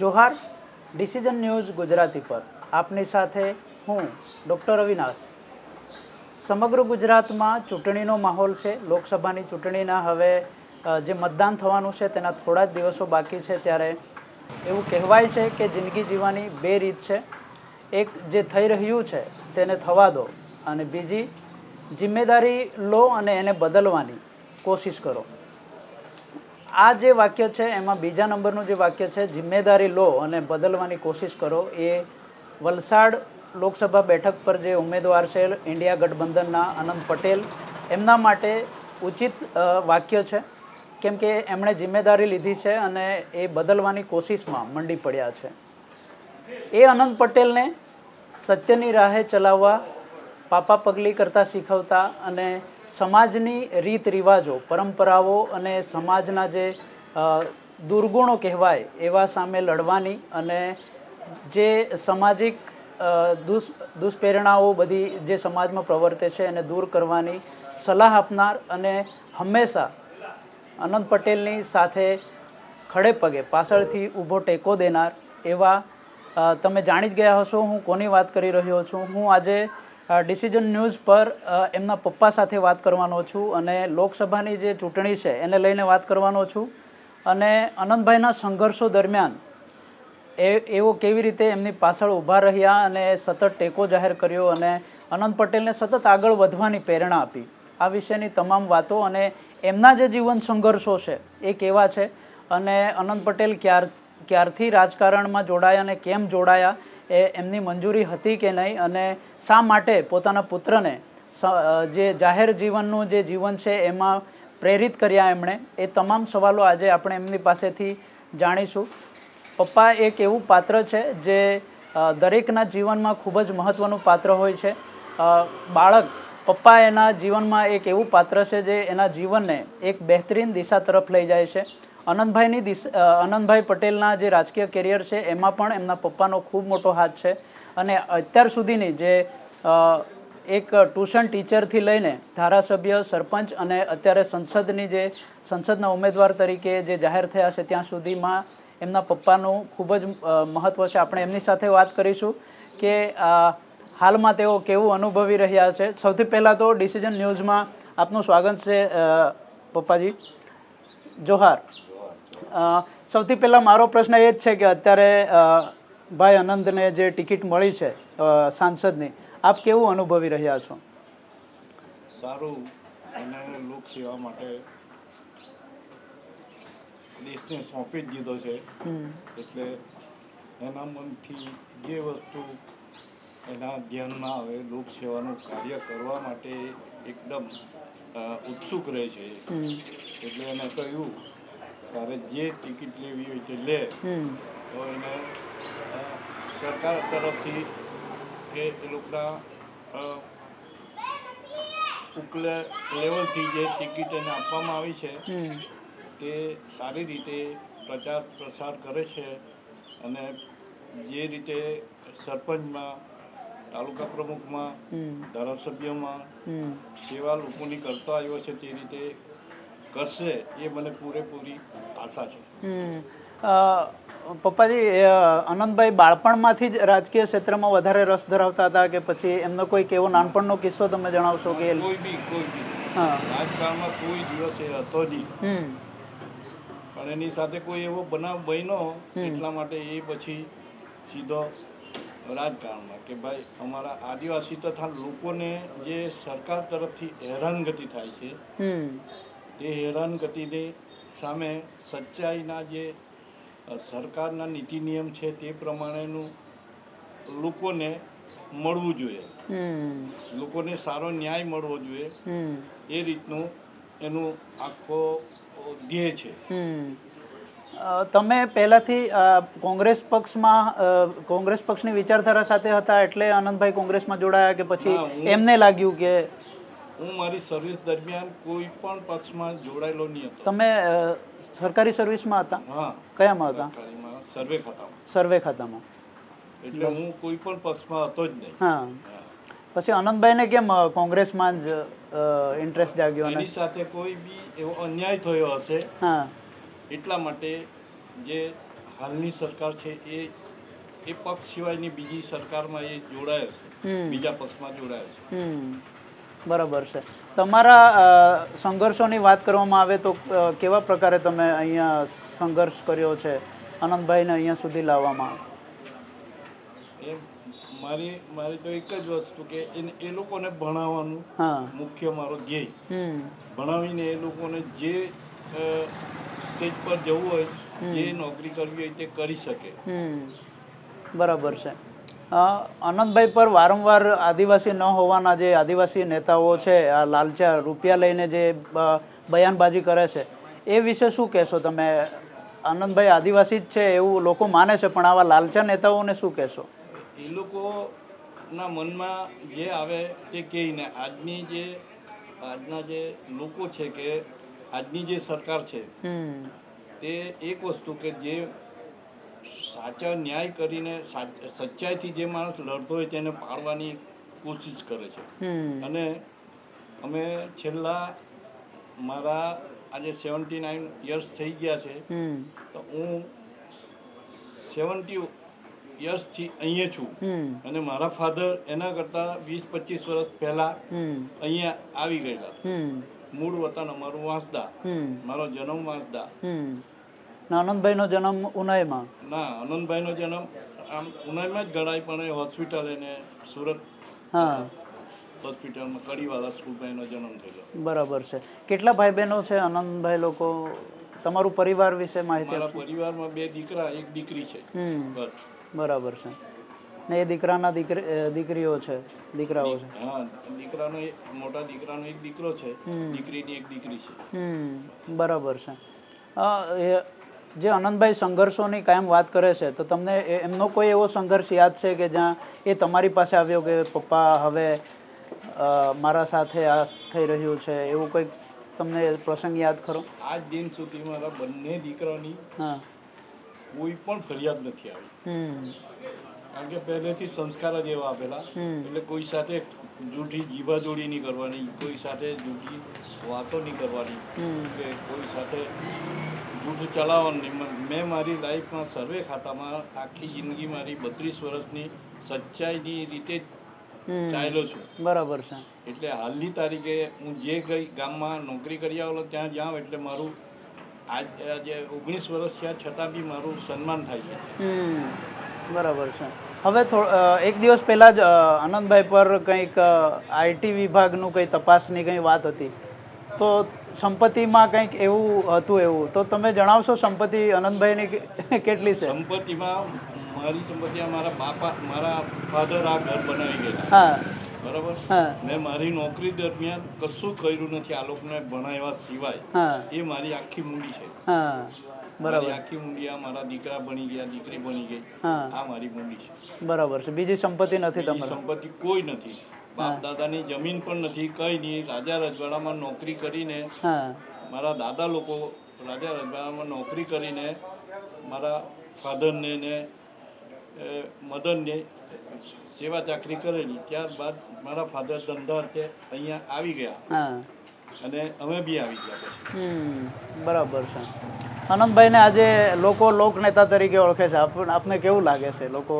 Johar decision news Gujarati પર. આપની સાથે હું ડૉક્ટર અવિનાશ. સમગ્ર ગુજરાતમાં ચૂંટણીનો માહોલ છે, લોકસભાની ચૂંટણીના હવે જે મતદાન થવાનું છે, તેના થોડા જ દિવસો બાકી છે ત્યારે એવું કહેવાય છે કે જિંદગી જીવવાની બે રીત છે. એક જે થઈ રહ્યું છે, તેને થવા દો અને બીજી, જિમ્મેદારી લો અને એને બદલવાની કોશિશ કરો. આ જે વાક્ય છે, એમાં બીજા નંબરનું જે વાક્ય છે, જિમ્મેદારી લો અને બદલવાની કોશિશ કરો એ વલસાડ લોકસભા બેઠક પર જે ઉમેદવાર છે, ઇન્ડિયા ગઠબંધનના અનંત પટેલ, એમના માટે ઉચિત વાક્ય છે. કેમ કે એમણે જિમ્મેદારી લીધી છે અને એ બદલવાની કોશિશમાં મંડી પડ્યા છે. એ અનંત પટેલને સત્યની રાહે ચલાવવા, પાપા પગલી કરતાં શીખવતા અને સમાજની રીત રિવાજો પરંપરાઓ અને સમાજના જે દુર્ગુણો કહેવાય, એવા સામે લડવાની અને જે સામાજિક દુષ, દુષ્પ્રેરણાઓ બધી જે સમાજમાં પ્રવર્તે છે એને દૂર કરવાની સલાહ આપનાર અને હંમેશા અનંત પટેલની સાથે ખડે પગે પાછળથી ઊભો ટેકો દેનાર એવા તમે જાણી જ ગયા હશો હું કોની વાત કરી રહ્યો છું. હું આજે ડિસિઝન ન્યૂઝ પર એમના પપ્પા સાથે વાત કરવાનો છું અને લોકસભાની જે ચૂંટણી છે એને લઈને વાત કરવાનો છું. અને અનંતભાઈના સંઘર્ષો દરમિયાન એ એવો કેવી રીતે એમની પાછળ ઊભા રહ્યા અને સતત ટેકો જાહેર કર્યો અને અનંત પટેલને સતત આગળ વધવાની પ્રેરણા આપી. આ વિશેની તમામ વાતો અને એમના જે જીવન સંઘર્ષો છે એ કેવા છે અને અનંત પટેલ ક્યાર, ક્યારથી રાજકારણમાં જોડાયા અને કેમ જોડાયા એ એમની મંજૂરી હતી કે નહીં અને શા માટે પોતાના પુત્રને જે જાહેર જીવનનું જે જીવન છે એમાં પ્રેરિત કર્યા એમણે, એ તમામ સવાલો આજે આપણે એમની પાસેથી જાણીશું. પપ્પા એક એવું પાત્ર છે જે દરેકના જીવનમાં ખૂબ જ મહત્ત્વનું પાત્ર હોય છે. બાળક પપ્પા એના જીવનમાં એક એવું પાત્ર છે જે એના જીવનને એક બહેતરીન દિશા તરફ લઈ જાય છે. અનંતભાઈની દિશ અનંતભાઈ પટેલના જે રાજકીય કેરિયર છે, એમાં પણ એમના પપ્પાનો ખૂબ મોટો હાથ છે. અને અત્યાર સુધીની જે એક ટ્યુશન ટીચરથી લઈને ધારાસભ્ય, સરપંચ અને અત્યારે સંસદની જે, સંસદના ઉમેદવાર તરીકે જે જાહેર થયા છે, ત્યાં સુધીમાં એમના પપ્પાનું ખૂબ જ મહત્ત્વ છે. આપણે એમની સાથે વાત કરીશું કે હાલમાં તેઓ કેવું અનુભવી રહ્યા છે. સૌથી પહેલાં તો ડિસિઝન ન્યૂઝમાં આપનું સ્વાગત છે પપ્પાજી. જોહાર. સૌથી પહેલાં મારો પ્રશ્ન એ જ છે કે અત્યારે ભાઈ અનંતને જે ટિકિટ મળી છે સાંસદની આપ કેવું અનુભવી રહ્યા છો? સારું. એને લોકસેવા માટે દેશને સોંપી જ દીધો છે. એટલે એના મનથી જે વસ્તુ એના ધ્યાનમાં આવે લોકસેવાનું કાર્ય કરવા માટે એકદમ ઉત્સુક રહે છે. એટલે એને કહ્યું તારે જે ટિકિટ લેવી હોય તે લે. તો એને સરકાર તરફથી કે એ લોકોના ઉપલે લેવલથી જે ટિકિટ એને આપવામાં આવી છે તે સારી રીતે પ્રચાર પ્રસાર કરે છે અને જે રીતે સરપંચમાં તાલુકા પ્રમુખમાં ધારાસભ્યમાં સેવા લોકોની કરતા આવ્યો છે તે રીતે કરશે એ મને પૂરેપૂરી આશા છે. પપ્પાજી અનંતભાઈ બાળપણમાંથી જ રાજકીય ક્ષેત્રમાં વધારે રસ ધરાવતા હતા કે પછી એમનો કોઈક એવો નાનપણનો કિસ્સો તમે જણાવશો કે કોઈ બી કોઈ બી. રાજકારણમાં કોઈ દિવસ એ હતો નહીં. પણ એની સાથે કોઈ એવો બનાવ બન્યો એટલા માટે એ પછી સીધો રાજકારણમાં કે ભાઈ અમારા આદિવાસી તથા લોકોને જે સરકાર તરફથી હેરાનગતિ થાય છે હમ હેરાન હેરાનગતિની સામે સચ્ચાઈના જે સરકારના નીતિ નિયમ છે તે પ્રમાણેનું લોકોને મળવું જોઈએ. લોકોને સારો ન્યાય મળવો જોઈએ. એ રીતનું એનું આખો ધ્યેય છે. તમે પહેલાથી કોંગ્રેસ પક્ષમાં કોંગ્રેસ પક્ષની વિચારધારા સાથે હતા એટલે આનંદભાઈ કોંગ્રેસમાં જોડાયા કે પછી એમને લાગ્યું કે હું મારી સર્વિસ દરમિયાન કોઈ પણ પક્ષમાં જોડાયેલો નહીં હતો. તમે સરકારી સર્વિસમાં હતા? હા. કયામાં હતા? સર્વે ખાતામાં. સર્વે ખાતામાં. એટલે હું કોઈ પણ પક્ષમાં હતો જ નહીં. હા. પછી આનંદભાઈને કેમ કોંગ્રેસમાં જ ઇન્ટરેસ્ટ જાગ્યો અને? એની સાથે કોઈ બી એવો અન્યાય થયો હશે હા. એટલા માટે જે હાલની સરકાર છે એ એ પક્ષ સિવાયની બીજી સરકારમાં એ જોડાયો છે. બીજા પક્ષમાં જોડાયો છે. બરાબર છે. તમારા સંઘર્ષોની વાત કરવામાં આવે તો કેવા પ્રકારે તમે અહીંયા સંઘર્ષ કર્યો છે આનંદભાઈને અહીંયા સુધી લાવવામાં? એ મારી મારી તો એક જ વસ્તુ કે એ લોકોને ભણાવવાનું હા. મુખ્ય મારો ધ્યેય. હમ. ભણાવીને એ લોકોને જે સ્ટેજ પર જવું હોય જે નોકરી કરવી હોય તે કરી શકે. હમ. બરાબર છે. આનંદભાઈ પર વારંવાર આદિવાસી ન હોવાના જે આદિવાસી નેતાઓ છે આ લાલચા રૂપિયા લઈને જે બયાનબાજી કરે છે એ વિશે શું કહેશો તમે? આનંદભાઈ આદિવાસી જ છે એવું લોકો માને છે પણ આવા લાલચા નેતાઓને શું કહેશો? એ લોકોના મનમાં જે આવે તે કહીને આજની જે આજના જે લોકો છે કે આજની જે સરકાર છે હમ. તે એક વસ્તુ કે જે સાચા ન્યાય કરીને સાચ- સચ્ચાઈથી જે માણસ લડતો હોય તેને પાડવાની કોશિશ કરે છે. અને અમે છેલ્લા મારા આજે સેવન્ટી નાઇન યર્સ થઈ ગયા છે. તો હું સેવન્ટી યર્સથી અહીંયા છું. અને મારા ફાધર એના કરતા વીસ પચીસ વર્ષ પહેલા અહીંયા આવી ગયેલા. મૂળ વતન અમારું વાંસદા. મારો જન્મ વાંસદા. આનંદભાઈનો જન્મ ઉનાઈમાં. ના આનંદભાઈનો જન્મ આમ ઉનાઈમાં જ ગણાય પણ એ હોસ્પિટલ એને સુરત હા. હોસ્પિટલમાં કડીવાલા સ્કૂલભાઈનો જન્મ થયેલો. બરાબર છે. કેટલા ભાઈ બહેનો છે આનંદભાઈ લોકો? તમારું પરિવાર વિશે માહિતી મારા પરિવારમાં બે દીકરા એક દીકરી છે. બસ. બરાબર છે. ને એ દીકરાના દીકરી દીકરીઓ છે દીકરાઓ છે. હા દીકરાનો એક મોટા દીકરાનો એક દીકરો છે. દીકરીની એક દીકરી છે. બરાબર છે. જે આનંદભાઈ સંઘર્ષોની કાયમ વાત કરે છે તો તમને એમનો કોઈ એવો સંઘર્ષ યાદ છે કે જ્યાં એ તમારી પાસે આવ્યો કે પપ્પા હવે મારા સાથે આ થઈ રહ્યું છે એવું કંઈક તમને પ્રસંગ યાદ ખરો? આજ દિન સુધી મારા બંને દીકરાની હા. કોઈ પણ ફરિયાદ નથી આવી. કારણ કે પહેલેથી સંસ્કાર જ એવા આપેલા. એટલે કોઈ સાથે જૂઠી જીવાજોડી નહીં કરવાની કોઈ સાથે જૂઠી વાતો નહીં કરવાની. કે કોઈ સાથે જૂઠું ચલાવવાનું મેં મારી લાઈફમાં સર્વે ખાતામાં આખી જિંદગી મારી બત્રીસ વર્ષની સચ્ચાઈની રીતે ચાલ્યો છું. બરાબર છે. એટલે હાલની તારીખે હું જે ગામમાં નોકરી કરી આવેલો ત્યાં જાઉં એટલે મારું આજ આજે ઓગણીસ વર્ષ થયા છતાં બી મારું સન્માન થાય છે. બરાબર છે. હવે એક દિવસ પહેલાં જ આનંદભાઈ પર કંઈક આઈટી વિભાગનું કંઈ તપાસની કંઈ વાત હતી. તો સંપત્તિમાં કંઈક એવું હતું એવું. તો તમે જણાવશો સંપત્તિ આનંદભાઈની કેટલી છે? સંપત્તિમાં મારી સંપત્તિ મારા બાપા મારા ફાધર આ ઘર બનાવી ગયા હા. બરાબર? મેં મારી નોકરી દરમિયાન કશું કર્યું નથી આ લોકોને ભણાવ્યા સિવાય. એ મારી આખી મૂડી છે. હા. બરાબર. આખી મૂડી આ મારા દીકરા ભણી ગયા દીકરી ભણી ગઈ. હા. આ મારી મૂડી છે. બરાબર છે. બીજી સંપત્તિ નથી તમારી? સંપત્તિ કોઈ નથી. બાપ. દાદાની જમીન પણ નથી કઈ નહીં. રાજા રજવાડામાં નોકરી કરીને મારા દાદા લોકો રાજા રજવાડામાં નોકરી કરીને મારા ફાધરને ને મદનને સેવા ચાકરી કરેલી. ત્યારબાદ મારા ફાધર ધંધાર્થે અહીંયા આવી ગયા. અને અમે બી આવી ગયા પછી. હમ બરાબર છે. આનંદભાઈને આજે લોકો લોકનેતા તરીકે ઓળખે છે. આપ આપને કેવું લાગે છે? લોકો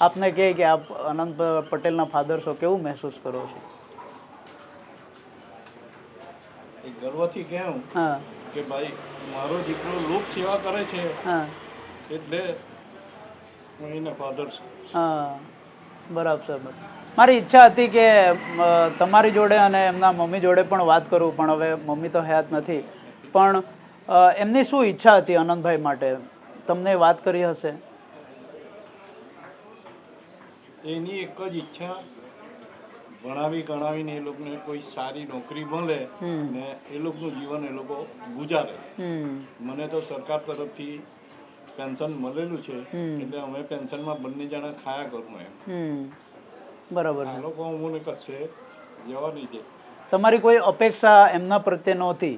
આપને કહે કે આપ અનંત પટેલના ફાધર છો કેવું મહેસૂસ કરો છો? ગર્વથી કહેવું હા. કે ભાઈ મારો દીકરો લોક સેવા કરે છે હા. એટલે હું એના ફાધર છું. હા. બરાબર છે બરાબર. મારી ઈચ્છા હતી કે તમારી જોડે અને એમના મમ્મી જોડે પણ વાત કરું પણ હવે મમ્મી તો હયાત નથી. પણ એમની શું ઈચ્છા હતી અનંતભાઈ માટે? તમને વાત કરી હશે? એની એક જ ઈચ્છા ભણાવી ગણાવીને એ લોકોને કોઈ સારી નોકરી મળે ને એ લોકોનું જીવન એ લોકો ગુજારે. મને તો સરકાર તરફથી પેન્શન મળેલું છે એટલે અમે પેન્શનમાં બંને જણા ખાયા કરું એમ. બરાબર છે. લોકો અમને કશે જવાની છે તમારી કોઈ અપેક્ષા એમના પ્રત્યે નહોતી?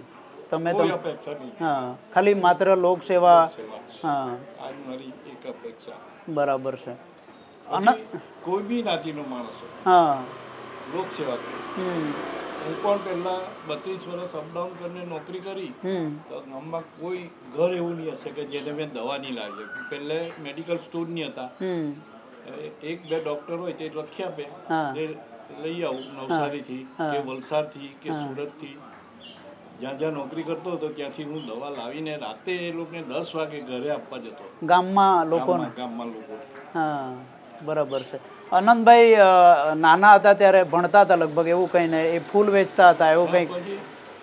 તમે તો અપેક્ષા નહીં. હા ખાલી માત્ર લોકસેવા સેવા હા. આજ મારી એક અપેક્ષા. બરાબર છે. કોઈ બી જ્ઞાતિનો માણસ હા. લોક સેવા કરે હું પણ પહેલા બત્રીસ વર્ષ અપડાઉન કરીને નોકરી કરી તો ગામમાં કોઈ ઘર એવું નહીં હશે કે જેને મેં દવા નહીં લાવી પહેલે મેડિકલ સ્ટોર નહીં હતા. એક બે ડોક્ટર હોય તે લખી આપે એ લઈ આવું નવસારીથી થી કે વલસાડથી કે સુરત સુરતથી. જ્યાં જ્યાં નોકરી કરતો હતો ત્યાંથી હું દવા લાવીને રાતે એ લોકોને દસ વાગે ઘરે આપવા જતો. ગામમાં લોકો ગામમાં લોકો. હા. બરાબર છે. અનંતભાઈ નાના હતા ત્યારે ભણતા હતા લગભગ એવું કંઈ ને એ ફૂલ વેચતા હતા એવું કઈ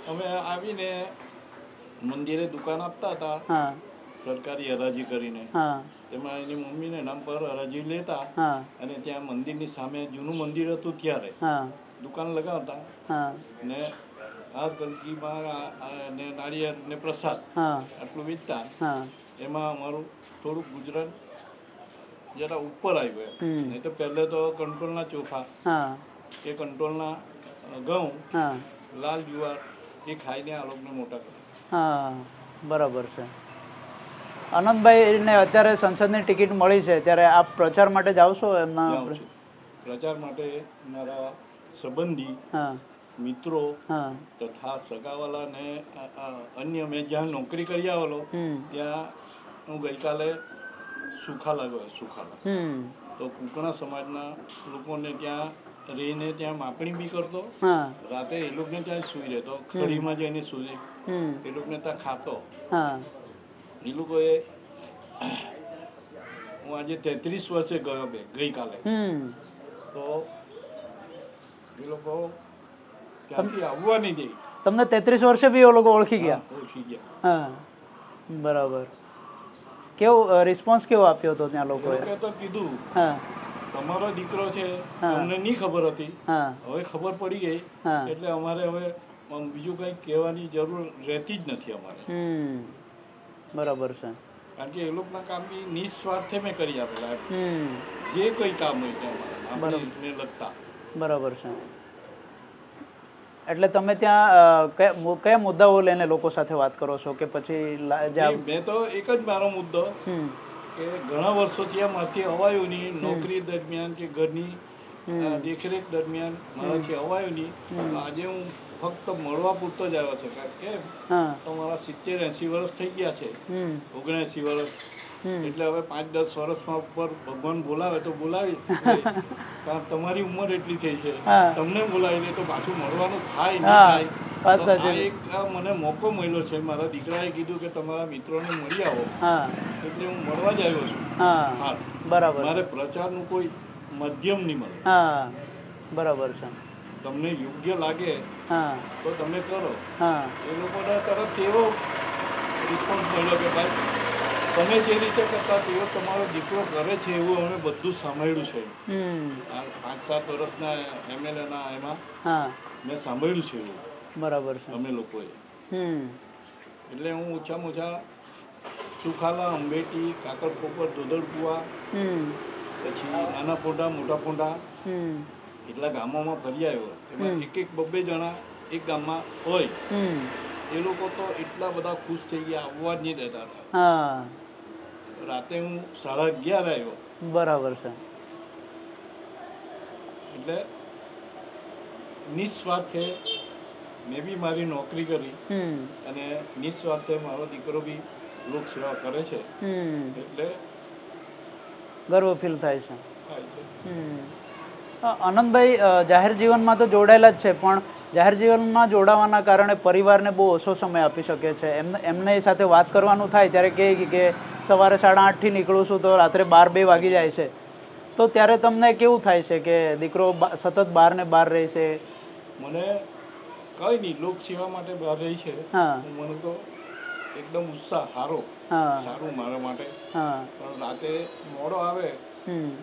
અમે આવીને મંદિરે દુકાન આપતા હતા હા. સરકારી હરાજી કરીને. તેમાં એની મમ્મીને નામ પર હરાજી લેતા હા. અને ત્યાં મંદિરની સામે જૂનું મંદિર હતું ત્યારે. હા. દુકાન લગાવતા. હા. ને આ કલકીમાં ને નાળિયેર ને પ્રસાદ હા. આટલું વેચતા. હા. એમાં અમારું થોડુંક ગુજરાત જરા ઉપર આવ્યું નહીં તો પહેલે તો કંટ્રોલના ચોખા હા. કે કંટ્રોલના ઘઉં હા. લાલ જુવાર એ ખાઈને આ લોકોને મોટા કરે હા બરાબર છે. અનંતભાઈને અત્યારે સંસદની ટિકિટ મળી છે ત્યારે આપ પ્રચાર માટે જાવશો એમના જાઉં છું. પ્રચાર માટે મારા સંબંધી હા. મિત્રો હા. તથા સગાવાલાને અ- અ અન્ય મેં જ્યાં નોકરી કરી આવેલો ત્યાં હું ગઈકાલે સુખાલા સુખાલા. તો કુકણા સમાજના લોકોને ત્યાં રહીને ત્યાં માપણી બી કરતો. રાતે એ લોકોને ત્યાં સુઈ રહેતો. ખડીમાં જઈને સુઈ. એ લોકોને ત્યાં ખાતો. એ લોકોએ હું આજે તેત્રીસ વર્ષે ગયો બે ગઈકાલે. તો એ લોકો ત્યાંથી આવવા નહીં દે. તમને તેત્રીસ વર્ષે બી એ લોકો ઓળખી ગયા? ઓળખી ગયા. હા. બરાબર. કેવું રિસ્પોન્સ કેવો આપ્યો હતો ત્યાં લોકોએ? તો કીધું હા. તમારો દીકરો છે અમને નહીં ખબર હતી. હા. હવે ખબર પડી ગઈ એટલે અમારે હવે બીજું કંઈ કહેવાની જરૂર રહેતી જ નથી અમારે. હમ. બરાબર છે. કારણ કે એ લોકોના કામ બી નિસ્વાર્થે મેં કરી આપેલા જે કંઈ કામ હોય તે અમારા લગતા. બરાબર છે. એટલે તમે ત્યાં કયા મુદ્દાઓ લઈને લોકો સાથે વાત કરો છો કે પછી મેં તો એક જ મારો મુદ્દો કે ઘણા વર્ષોથી આ મારાથી અવાયું નહીં નોકરી દરમિયાન કે ઘરની દેખરેખ દરમિયાન મારાથી અવાયું નહીં આજે હું ફક્ત મળવા પૂરતો જ આવ્યો છે. કારણ કે તો મારા સિત્તેર એંસી વર્ષ થઈ ગયા છે. ઓગણએંસી વર્ષ. એટલે હવે પાંચ દસ વર્ષમાં ઉપર ભગવાન બોલાવે તો બોલાવી. કારણ તમારી ઉંમર એટલી થઈ છે. તમને બોલાવી લે તો પાછું મળવાનું થાય નહીં થાય. એક મને મોકો મળ્યો છે. મારા દીકરાએ કીધું કે તમારા મિત્રોને મળી આવો. હા. એટલે હું મળવા જ આવ્યો છું. બરાબર. મારે પ્રચારનું કોઈ મધ્યમ નહીં મળે. હા. બરાબર છે. તમને યોગ્ય લાગે હા. તો તમે કરો. હા. એ લોકોના તરફથી એવો રિસ્પોન્સ મળ્યો કે ભાઈ તમે જે રીતે કરતા તેવો તમારો દીકરો કરે છે એવું અમે બધું સાંભળ્યું છે. પાંચ સાત વર્ષના એમએલએના એમાં મેં સાંભળ્યું છે એવું. બરાબર છે. અમે લોકોએ. હમ. એટલે હું ઓછામાં ઓછા સુખાલા અંબેટી કાકરકોપર ધોદડકુવા હમ. પછી નાના પોંડા મોટા પોંડા હમ. એટલા ગામોમાં ફરી આવ્યો. એમાં એક એક બબ્બે જણા એક ગામમાં હોય. હમ. એ લોકો તો એટલા બધા ખુશ થઈ ગયા આવવા જ નહીં દેતા હતા. રાતે હું સાડા અગિયાર આવ્યો. બરાબર છે. એટલે નિસ્વાર્થે મેં બી મારી નોકરી કરી અને નિસ્વાર્થે મારો દીકરો બી લોક સેવા કરે છે. એટલે ગર્વ ફીલ થાય છે. થાય છે. આનંદભાઈ જાહેર જીવનમાં તો જોડાયેલા જ છે પણ જાહેર જીવનમાં જોડાવાના કારણે પરિવારને બહુ ઓછો સમય આપી શકે છે. એમને એમને સાથે વાત કરવાનું થાય ત્યારે કહે કે- કે સવારે સાડા આઠથી નીકળું છું તો રાત્રે બાર બે વાગી જાય છે. તો ત્યારે તમને કેવું થાય છે કે દીકરો સતત બહાર ને બહાર રહે છે? મને કઈ નહીં લોક સેવા માટે બહાર રહી છે. મને તો એકદમ ઉત્સાહ સારો સારું મારા માટે. પણ રાતે મોડો આવે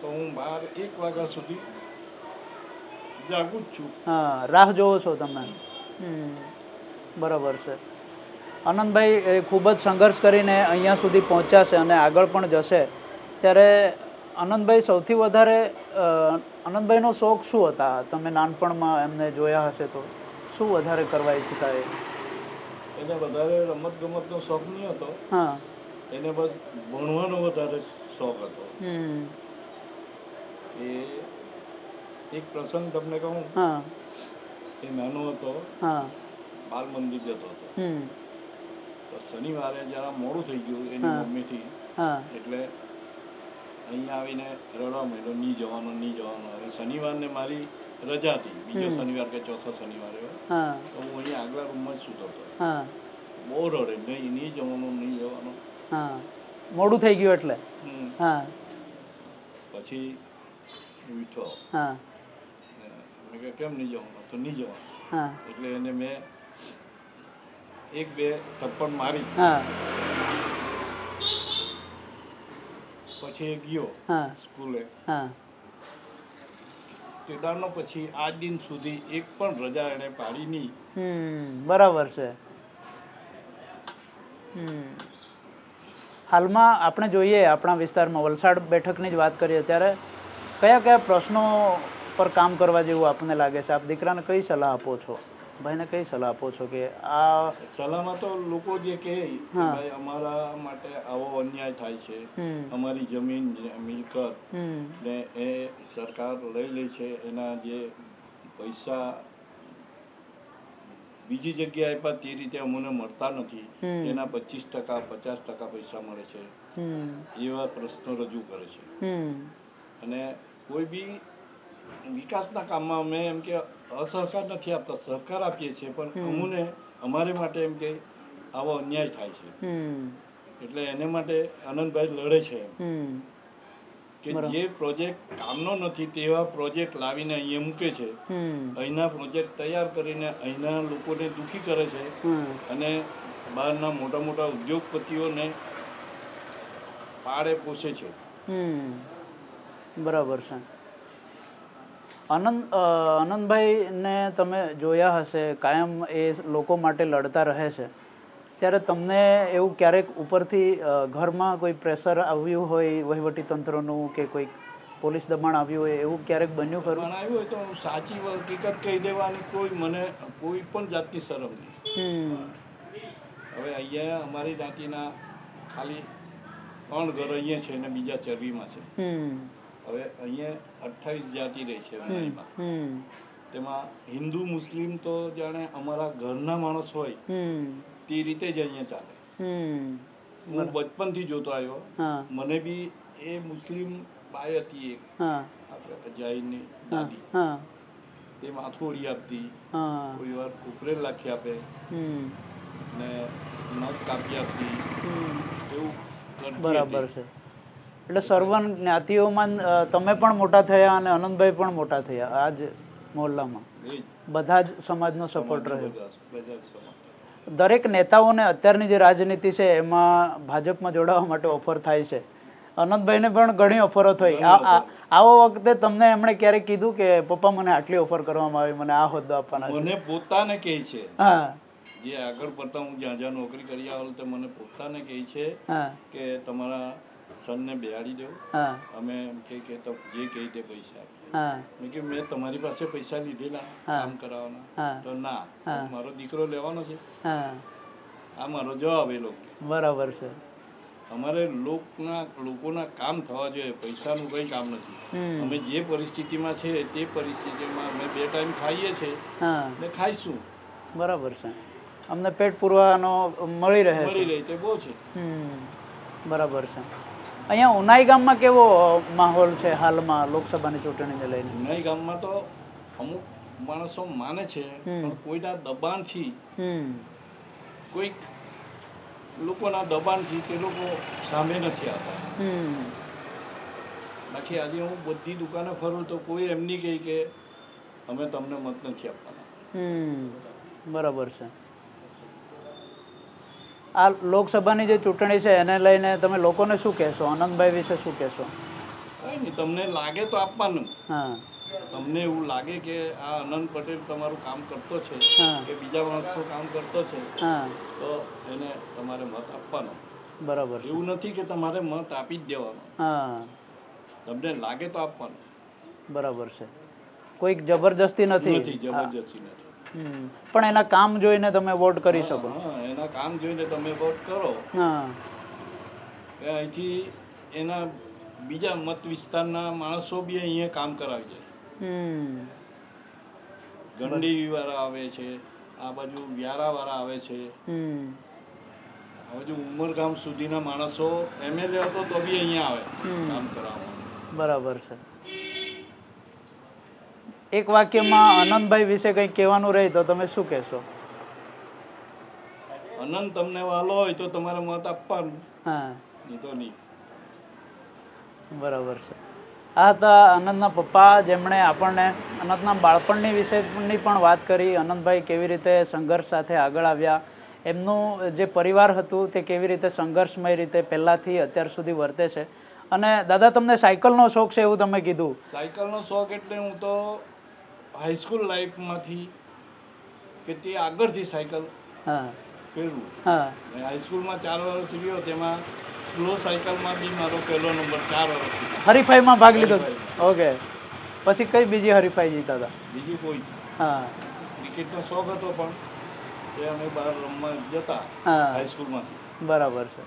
તો હું બાર એક વાગ્યા સુધી જાગું જ છું. હા રાહ જોવો છો તમે. બરાબર છે. આનંદભાઈ એ ખૂબ જ સંઘર્ષ કરીને અહીંયા સુધી પહોંચ્યા છે અને આગળ પણ જશે. ત્યારે આનંદભાઈ સૌથી વધારે આનંદભાઈનો શોખ શું હતા? તમે નાનપણમાં એમને જોયા હશે તો શું વધારે કરવા ઈચ્છતા એ? એને વધારે રમત ગમતનો શોખ નહીં હતો. હા. એને બસ ભણવાનો વધારે શોખ હતો. હમ. એ એક પ્રસંગ તમને કહું? હા. એ નાનો હતો. હા. બાલ મંદિર જતો હતો. તો શનિવારે જરા મોડું થઈ ગયું એની. મમ્મીથી. એટલે અહીંયા આવીને રડવા માંડ્યો નહીં જવાનો નહીં જવાનો. હવે શનિવારને મારી રજા હતી. બીજો શનિવાર કે ચોથો શનિવારે તો હું અહીંયા આગલા રૂમમાં જ સૂતો હતો. હા. બહુ રડે. નહીં નહીં જવાનું નહીં જવાનું. હા. મોડું થઈ ગયું એટલે. હા. પછી ઉઠ્યો. હા. મેં કહ્યું કેમ નહીં જવાનું? તો નહીં જવાનું. એટલે એને મેં એક બે થપ્પડ મારી. પછી એ ગયો સ્કૂલે. કેદારનો પછી આજ દિન સુધી એક પણ રજા એને પાડી નહીં. હમ બરાબર છે. હમ. હાલમાં આપણે જોઈએ આપણા વિસ્તારમાં વલસાડ બેઠકની જ વાત કરીએ ત્યારે કયા કયા પ્રશ્નો પર કામ કરવા જેવું આપણને લાગે છે? આપ દીકરાને કઈ સલાહ આપો છો? ભાઈને કઈ સલાહ આપો છો કે આ સલાહમાં તો લોકો જે કહે ભાઈ અમારા માટે આવો અન્યાય થાય છે. અમારી જમીન મિલકત ને એ સરકાર લઈ લે છે. એના જે પૈસા બીજી જગ્યાએ પણ તે રીતે અમને મળતા નથી. એના પચીસ ટકા પચાસ ટકા પૈસા મળે છે. એવા પ્રશ્નો રજૂ કરે છે. અને કોઈ બી વિકાસના કામમાં અમે એમ કે અસહકાર નથી આપતા સહકાર આપીએ છીએ પણ અમુને અમારે માટે એમ કે આવો અન્યાય થાય છે. એટલે એને માટે આનંદભાઈ લડે છે કે જે પ્રોજેક્ટ કામનો નથી તેવા પ્રોજેક્ટ લાવીને અહીંયા મૂકે છે. અહીંના પ્રોજેક્ટ તૈયાર કરીને અહીંના લોકોને દુઃખી કરે છે. અને બહારના મોટા મોટા ઉદ્યોગપતિઓને પાડે પોષે છે. બરાબર છે. આનંદ આનંદભાઈને તમે જોયા હશે કાયમ એ લોકો માટે લડતા રહે છે. ત્યારે તમને એવું ક્યારેક ઉપરથી ઘરમાં કોઈ પ્રેશર આવ્યું હોય વહીવટી તંત્રનું કે કોઈ પોલીસ દબાણ આવ્યું હોય એવું ક્યારેક બન્યું ખરું? આવ્યું હોય તો હું સાચી હકીકત કહી દેવાની કોઈ મને કોઈ પણ જાતની શરમ નહીં. હમ. હવે અહીંયા અમારી જાતિના ખાલી ત્રણ ઘર અહીંયા છે અને બીજા ચરબીમાં છે. હમ. હવે અહીંયા અઠ્ઠાવીસ જાતિ રહી છે તેમાં હિન્દુ મુસ્લિમ તો જાણે અમારા ઘરના માણસ હોય તે રીતે જ અહીંયા ચાલે. હું બચપનથી જોતો આવ્યો. મને બી એ મુસ્લિમ બાય હતી એક. આપણે જૈનની દાદી. તે માથોડી આપતી. કોઈ વાર ઉપરેલ લાખી આપે. ને નખ કાપી આપતી. એવું બરાબર છે. એટલે સર્વ જ્ઞાતિઓમાં તમે પણ મોટા થયા અને આનંદભાઈ પણ મોટા થયા આ જ મોહલ્લામાં બધા જ સમાજનો સપોર્ટ રહ્યો. દરેક નેતાઓને અત્યારની જે રાજનીતિ છે એમાં ભાજપમાં જોડાવા માટે ઓફર થાય છે. અનંતભાઈને પણ ઘણી ઓફરો થઈ. આવો વખતે તમને એમણે ક્યારેક કીધું કે પપ્પા મને આટલી ઓફર કરવામાં આવી મને આ હોદ્દો આપવાના છે? મને પોતાને કહે છે. હા. જે આગળ પડતા હું જ્યાં જ્યાં નોકરી કરી આવેલ તો મને પોતાને કહે છે કે તમારા સનને બેહાડી દઉં. અમે એમ કહે કે તો જે કહે તે પૈસા મેં કે મેં તમારી પાસે પૈસા લીધેલા કામ કરાવવાના. તો ના મારો દીકરો લેવાનો છે. આ મારો જવાબ એ લોકો બરાબર છે. અમારે લોકના લોકોના કામ થવા જોઈએ પૈસાનું કંઈ કામ નથી. અમે જે પરિસ્થિતિમાં છે તે પરિસ્થિતિમાં અમે બે ટાઈમ ખાઈએ છીએ ને ખાઈશું. બરાબર છે. અમને પેટ પૂરવાનો મળી રહે મળી રહે તે બહુ છે. બરાબર છે. અહીંયા ઉનાઈ ગામમાં કેવો માહોલ છે હાલમાં લોકસભાની ચૂંટણીને લઈને? ઉનાઈ ગામમાં તો અમુક માણસો માને છે પણ કોઈના દબાણથી કોઈક લોકોના દબાણથી તે લોકો સામે નથી આવતા. બાકી આજે હું બધી દુકાને ફરું તો કોઈ એમ નહીં કે અમે તમને મત નથી આપવાના. હમ. બરાબર છે. આ લોકસભાની જે ચૂંટણી છે એને લઈને તમે લોકોને શું કહેશો? આનંદભાઈ વિશે શું કહેશો? તમને લાગે તો આપવાનું. હા. તમને એવું લાગે કે આ અનંત પટેલ તમારું કામ કરતો છે કે બીજા માણસો કામ કરતો છે હા. તો એને તમારે મત આપવાનો. બરાબર છે. એવું નથી કે તમારે મત આપી જ દેવાનો. હા. તમને લાગે તો આપવાનું. બરાબર છે. કોઈક જબરજસ્તી નથી જબરજસ્તી નથી. પણ એના કામ જોઈને તમે વોટ કરી શકો. હા એના કામ જોઈને તમે વોટ કરો. હા. અહીંથી એના બીજા મત વિસ્તારના માણસો બી અહીંયા કામ કરાવી જાય ગંડી વાળા આવે છે આ બાજુ વ્યારા વાળા આવે છે. હમ. આ બાજુ ઉમરગામ સુધીના માણસો એમએલએ હતો તો બી અહીંયા આવે કામ કરાવવા બરાબર છે. એક વાક્યમાં આનંદભાઈ વિશે કંઈ કહેવાનું રહે તો તમે શું કહેશો? અનંત તમને વાલો હોય તો તમારે મત આપવાનું. હા. નહીં તો નહીં. બરાબર છે. આ હતા આનંદના પપ્પા જેમણે આપણને અનંતના બાળપણની વિશેની પણ વાત કરી. અનંતભાઈ કેવી રીતે સંઘર્ષ સાથે આગળ આવ્યા. એમનું જે પરિવાર હતું તે કેવી રીતે સંઘર્ષમય રીતે પહેલાંથી અત્યાર સુધી વર્તે છે. અને દાદા તમને સાયકલનો શોખ છે એવું તમે કીધું? સાયકલનો શોખ એટલે હું તો હાઈસ્કૂલ લાઈફમાંથી કે તે આગળથી સાયકલ હા. હાઈસ્કૂલમાં ચાર વર્ષ રહ્યો તેમાં સ્લો સાયકલમાં બી મારો પહેલો નંબર ચાર વર્ષ હરીફાઈમાં ભાગ લીધો. ઓકે. પછી કઈ બીજી હરીફાઈ જીતા હતા? બીજી કોઈ હા. ક્રિકેટનો શોખ હતો પણ એ અમે બહાર રમવા જતા હાઈસ્કૂલમાંથી બરાબર છે.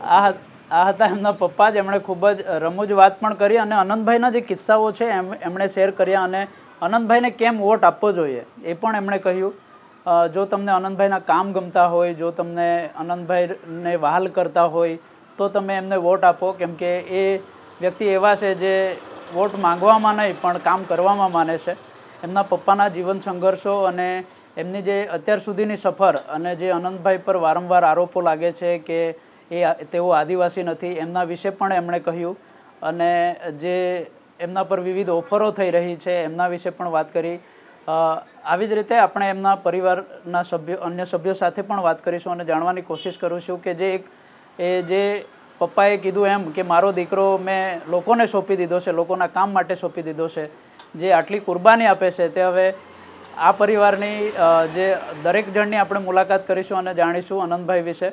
આ આ હતા એમના પપ્પા જ એમણે ખૂબ જ રમૂજ વાત પણ કરી અને અનંતભાઈના જે કિસ્સાઓ છે, એમ, એમણે શેર કર્યા અને અનંતભાઈને કેમ વોટ આપવો જોઈએ એ પણ એમણે કહ્યું. જો તમને અનંતભાઈના કામ ગમતા હોય, જો તમને અનંતભાઈને વહાલ કરતા હોય, તો તમે એમને વોટ આપો. કેમ કે એ વ્યક્તિ એવા છે જે વોટ માંગવામાં નહીં, પણ કામ કરવામાં માને છે. એમના પપ્પાના જીવન સંઘર્ષો અને એમની જે અત્યાર સુધીની સફર અને જે અનંતભાઈ પર વારંવાર આરોપો લાગે છે કે એ તેઓ આદિવાસી નથી. એમના વિશે પણ એમણે કહ્યું અને જે એમના પર વિવિધ ઓફરો થઈ રહી છે, એમના વિશે પણ વાત કરી. આવી જ રીતે આપણે એમના પરિવારના સભ્યો, અન્ય સભ્યો સાથે પણ વાત કરીશું અને જાણવાની કોશિશ કરીશું કે જે એક, એ જે પપ્પાએ કીધું એમ કે મારો દીકરો મેં લોકોને સોંપી દીધો છે, લોકોના કામ માટે સોંપી દીધો છે, જે આટલી કુરબાની આપે છે, તે હવે આ પરિવારની જે દરેક જણની આપણે મુલાકાત કરીશું અને જાણીશું આનંદભાઈ વિશે.